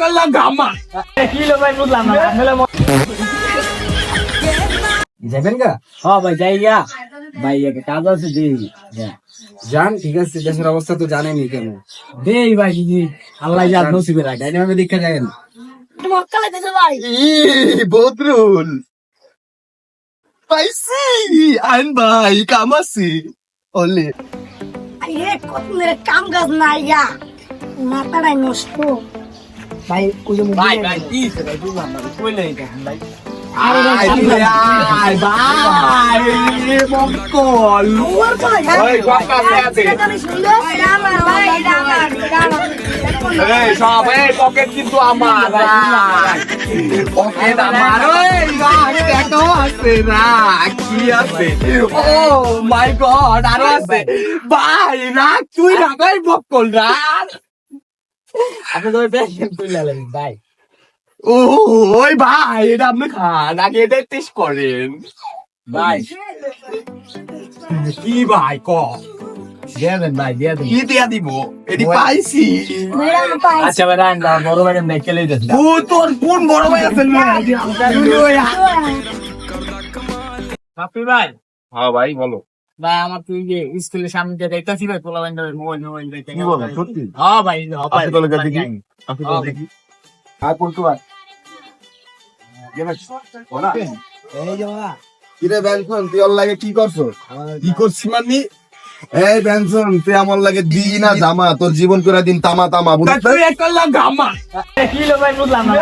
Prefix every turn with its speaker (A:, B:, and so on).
A: করল গামা
B: কি লো ভাই বুঝলাম না
A: যাবেন গা?
B: হ্যাঁ ভাই যাই গা। ভাই কাজ আছে দেই।
A: যান ঠিক আছে দেশের অবস্থা তো জানেনি কেন।
B: দেই ভাই দিদি। আল্লাহ যা নসিবে রাখে।
C: মক্কালে ভাই।
D: বদরুল। পাইছি আইন ভাই কামাসি ওলে
C: এ কত কাম কাজ নাই গা। মাথাটাই নষ্ট। ভাই ওই যে
B: ভাই ভাই কি ভাই বুঝলাম না কইলে এটা ভাই?
D: ভাই রাখ তুই রাখ ওই বকল রাখ।
B: আপনি তো কইলা লাগেন ভাই।
D: ও ওই ভাই এটা আপনি খান আগে এটা টেস্ট করেন।
B: ভাই।
D: কি ভাই ক?
B: ভাই দিয়ে
D: কি দিয়া দিব? এটি পাইছি।
B: আচ্ছা ভাই রান বড় ভাই এমনি খেলে দিতেছি
D: ও তোর কোন বড় ভাই
B: ভাই।
D: হ্যাঁ ভাই বলো।
B: ভাই আমার তুই যে স্কুলের সামনে দিয়ে দেখতাছি ভাই পোলা মোবাইল মোবাইল দেখতে
D: সত্যি?
B: হ্যাঁ ভাই হ্যাঁ ভাই
D: আপনি তো লেগে দেখি। আপনি তো। দেখি? আর কোন তো আর
B: এই যে বাবা
D: কিরে বেনসন তুই ওর লাগে কি করছ? কি করছি মানে এই বেনসন তুই আমার লাগে দিই না জামা তোর জীবন করে দিন তামা তামা বুঝলি?
A: তুই করল গামা
B: কি লো ভাই বুঝলাম না